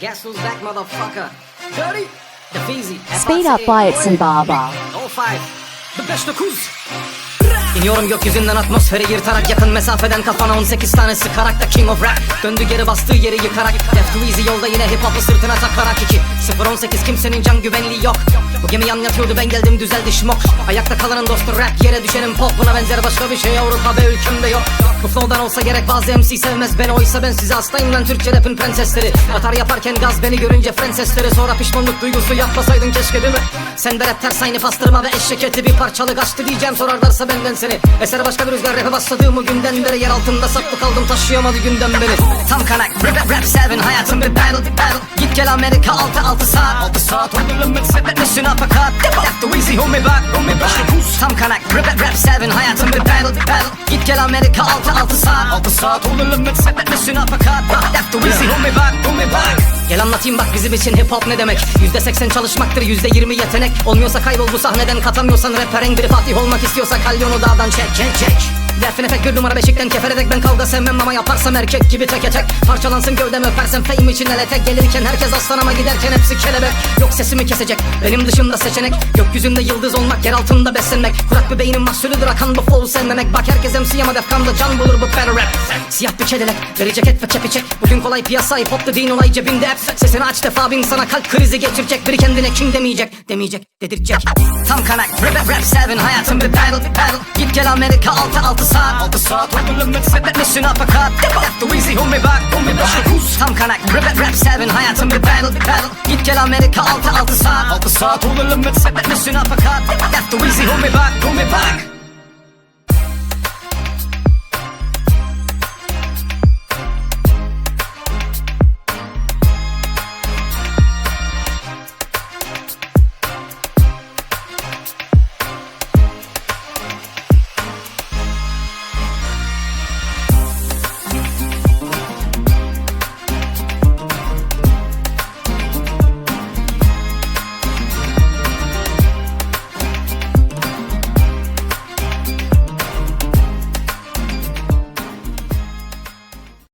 Guess who's back motherfucker? Dirty. Speed up by its and Baba. All five. The best dokuz. İniyorum gökyüzünden atmosferi yırtarak Yakın mesafeden kafana 18 tane sıkarak da King of Rap. Döndü geri bastığı yeri yıkarak. Def too easy yolda yine hip hop'u sırtına takarak 2 0-18 kimsenin can güvenliği yok. Bu gemi yan yatıyordu ben geldim düzeldi şmok. Ayakta kalanın dostu rap yere düşenin pop. Buna benzer başka bir şey Avrupa ve ülkemde yok. Bu flow'dan olsa gerek bazı MC sevmez beni. Oysa ben size hastayım lan Türkçe rapin prensesleri. Atar yaparken gaz beni görünce fren sesleri Sonra pişmanlık duygusu yapmasaydın keşke değil mi? Sen de rap ters aynı pastırma ve eşek eti bir parçalı kaçtı diyeceğim. Sorarlarsa benden seni Eser başka bir rüzgar rap'e başladığım o günden beri Yer altında saklı kaldım taşıyamadı gündem beni Tam kanak rap rap rap seven hayatım bir battle bir battle. Git gel Amerika 6 6 saat. 6 saat limit sebetmişsin apakat Left the hold me back hold me back. Tam kanak rap rap rap seven hayatım bir battle bir battle. Git gel Amerika 6 6 saat. 6 saat limit sebetmişsin apakat Left the hold me back hold me back Gel anlatayım bak bizim için hip hop ne demek? %80 çalışmaktır %20 yetenek. Olmuyorsa kaybol bu sahneden katamıyorsan rapper en Fatih olmak istiyorsa kalyonu dağdan çek çek çek Define tek bir numara beşikten keferedek ben kavga sevmem ama yaparsam erkek gibi tek tek. Parçalansın gövdem öpersem fame için ele tek. Gelirken herkes aslan ama giderken hepsi kelebek. Yok sesimi kesecek benim dışımda seçenek. Gökyüzünde yıldız olmak yer altında beslenmek. Kurak bir beynin mahsulüdür akan bu flow sevmemek. Bak herkes MC ama defkamda can bulur bu battle rap. Siyah bir kedelek deri ceket ve kepi çek. Bugün kolay piyasa hip hop dediğin olay cebinde hep. Sesini aç defa bin sana kalp krizi geçirecek. Biri kendine king demeyecek demeyecek dedirtecek. Tam kanak rap rap rap seven. Hayatım bir battle bir battle. Git gel Amerika 6 6 saat 6 saat oldu limit sebetmişsin apakat Left the easy hold me back hold me back. Tam kanak rap rap seven hayatım bir battle battle. Git gel Amerika 6 6 saat. 6 saat oldu limit apakat Left the easy hold me back hold me back